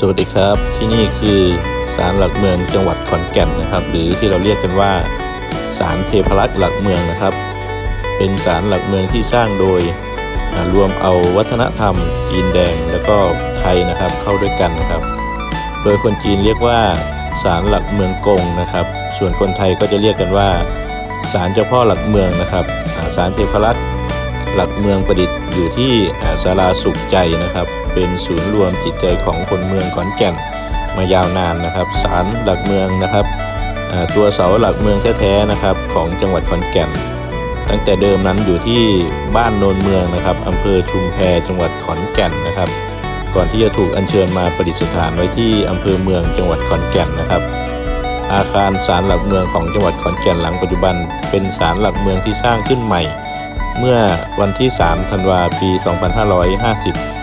สวัสดีครับที่นี่คือศาลหลักเมืองจังหวัดขอนแก่นนะครับ หรือที่เราเรียกกันว่าศาลเทพรักษ์หลักเมืองนะครับ เป็นศาลหลักเมืองที่สร้างโดยรวมเอาวัฒนธรรมจีนแดงแล้วก็ไทยนะครับเข้าด้วยกันนะครับ โดยคนจีนเรียกว่าศาลหลักเมืองกงนะครับ ส่วนคนไทยก็จะเรียกกันว่าศาลเจ้าพ่อหลักเมืองนะครับศาลเทพรักษ์ หลักเมืองประดิษฐ์อยู่ที่อ่าศาลาสุขใจนะครับ เป็นศูนย์รวมจิตใจของคนเมืองขอนแก่นมายาวนานนะครับศาลหลักเมืองนะครับตัวเสาหลักเมืองแท้ๆนะครับของจังหวัดขอนแก่น ตั้งแต่เดิมนั้นอยู่ที่บ้านโนนเมืองนะครับอำเภอชุมแพจังหวัดขอนแก่นนะครับ ก่อนที่จะถูกอัญเชิญมาประดิษฐานไว้ที่อำเภอเมืองจังหวัดขอนแก่นนะครับ อาคารศาลหลักเมืองของจังหวัดขอนแก่นหลังปัจจุบัน เป็นศาลหลักเมืองที่สร้างขึ้นใหม่ เมื่อวันที่ 3 ธันวาปี 2550